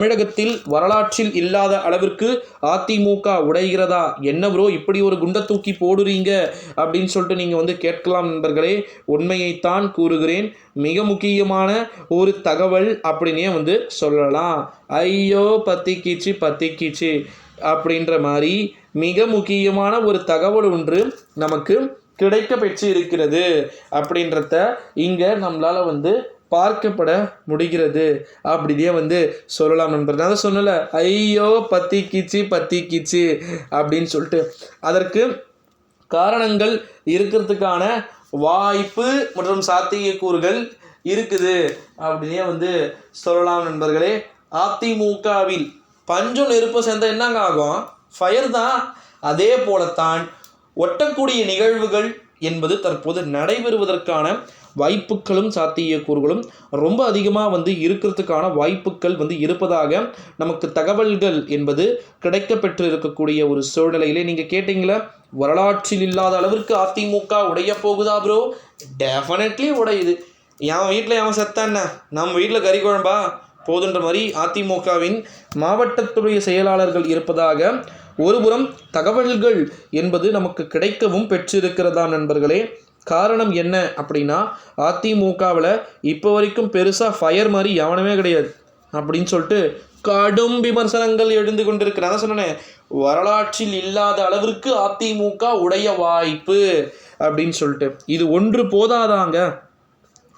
தமிழகத்தில் வரலாற்றில் இல்லாத அளவிற்கு அதிமுக உடைகிறதா? என்ன ப்ரோ இப்படி ஒரு குண்டை தூக்கி போடுறீங்க? அப்படின்னு சொல்லிட்டு நீங்கள் வந்து கேட்கலாம் நண்பர்களே. உண்மையைத்தான் கூறுகிறேன். மிக முக்கியமான ஒரு தகவல் அப்படின்னே வந்து சொல்லலாம். ஐயோ பத்திக்கிச்சு பத்திக்கிச்சு அப்படின்ற மாதிரி மிக முக்கியமான ஒரு தகவல் ஒன்று நமக்கு கிடைக்க பெற்று இருக்கிறது அப்படின்றத இங்கே நம்மளால் வந்து பார்க்கப்பட முடிகிறது. அப்படியே வந்து சொல்லலாம் நண்பர் நான் தான் சொன்னல ஐயோ பத்தி கீச்சு பத்தி கீச்சு அப்படின்னு சொல்லிட்டு. அதற்கு காரணங்கள் இருக்கிறதுக்கான வாய்ப்பு மற்றும் சாத்தியக்கூறுகள் இருக்குது. அப்படின்னே வந்து சொல்லலாம் நண்பர்களே. அதிமுகவில் பஞ்சம் நெருப்பு சேர்ந்த என்னங்க ஆகும்? ஃபயர் தான். அதே போலத்தான் ஒட்டக்கூடிய நிகழ்வுகள் என்பது தற்போது நடைபெறுவதற்கான வாய்ப்புகளும் சாத்தியக்கூறுகளும் ரொம்ப அதிகமாக வந்து இருக்கிறதுக்கான வாய்ப்புகள் வந்து இருப்பதாக நமக்கு தகவல்கள் என்பது கிடைக்கப்பெற்று இருக்கக்கூடிய ஒரு சூழ்நிலையிலே. நீங்கள் கேட்டிங்களா? வரலாற்றில் இல்லாத அளவிற்கு அதிமுக உடைய போகுதா ப்ரோ டெஃபினெட்லி உடையுது. என் வீட்டில் எவன் செத்தான நம்ம வீட்டில் கறி குழம்பா? போதுன்ற மாதிரி அதிமுகவின் மாவட்டத்துடைய செயலாளர்கள் இருப்பதாக ஒருபுறம் தகவல்கள் என்பது நமக்கு கிடைக்கவும் பெற்றிருக்கிறதா நண்பர்களே? காரணம் என்ன அப்படின்னா அதிமுகவில் இப்போ வரைக்கும் பெருசாக ஃபயர் மாதிரி எவனமே கிடையாது. அப்படின்னு சொல்லிட்டு கடும் விமர்சனங்கள் எழுந்து கொண்டிருக்கு நான் சொன்னேன் வரலாற்றில் இல்லாத அளவிற்கு அதிமுக உடைய வாய்ப்பு அப்படின்னு சொல்லிட்டு. இது ஒன்று போதாதாங்க?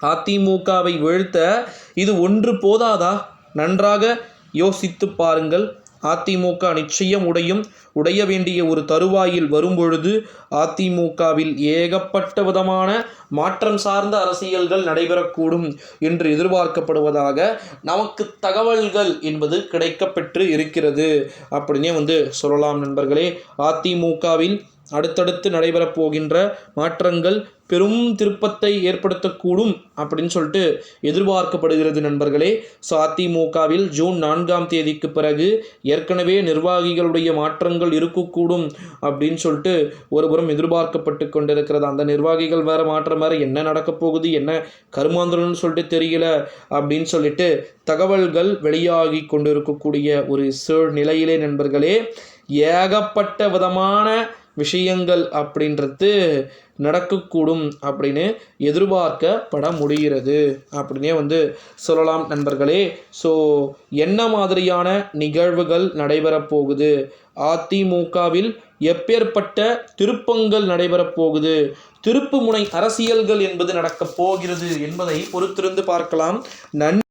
அதிமுகவை வீழ்த்த இது ஒன்று போதாதா? நன்றாக யோசித்து பாருங்கள். அதிமுக நிச்சயம் உடையும் உடைய வேண்டிய ஒரு தருவாயில் வரும்பொழுது அதிமுகவில் ஏகப்பட்ட விதமான மாற்றம் சார்ந்த அரசியல்கள் நடைபெறக்கூடும் என்று எதிர்பார்க்கப்படுவதாக நமக்கு தகவல்கள் என்பது கிடைக்கப்பெற்று இருக்கிறது. அப்படின்னே வந்து சொல்லலாம் நண்பர்களே. அதிமுகவில் அடுத்தடுத்து நடைபெறப் போகின்ற மாற்றங்கள் பெரும் திருப்பத்தை ஏற்படுத்தக்கூடும் அப்படின்னு சொல்லிட்டு எதிர்பார்க்கப்படுகிறது நண்பர்களே. ஸோ அதிமுகவில் ஜூன் நான்காம் தேதிக்கு பிறகு ஏற்கனவே நிர்வாகிகளுடைய மாற்றங்கள் இருக்கக்கூடும் அப்படின்னு சொல்லிட்டு ஒருபுறம் எதிர்பார்க்கப்பட்டு கொண்டிருக்கிறது. அந்த நிர்வாகிகள் வேறு மாற்றம் வேறு என்ன நடக்கப் போகுது என்ன கருமாந்திரம்னு சொல்லிட்டு தெரியல அப்படின்னு சொல்லிட்டு தகவல்கள் வெளியாகி கொண்டிருக்கக்கூடிய ஒரு சூழ்நிலையிலே நண்பர்களே ஏகப்பட்ட விதமான விஷயங்கள் அப்படின்றது நடக்கக்கூடும் அப்படின்னு எதிர்பார்க்கப்பட முடிகிறது அப்படின்னே வந்து சொல்லலாம் நண்பர்களே. ஸோ என்ன மாதிரியான நிகழ்வுகள் நடைபெறப் போகுது அதிமுகவில் எப்பேற்பட்ட திருப்பங்கள் நடைபெறப் போகுது திருப்பு முனை அரசியல்கள் என்பது நடக்கப் போகிறது என்பதை பொறுத்திருந்து பார்க்கலாம். நன்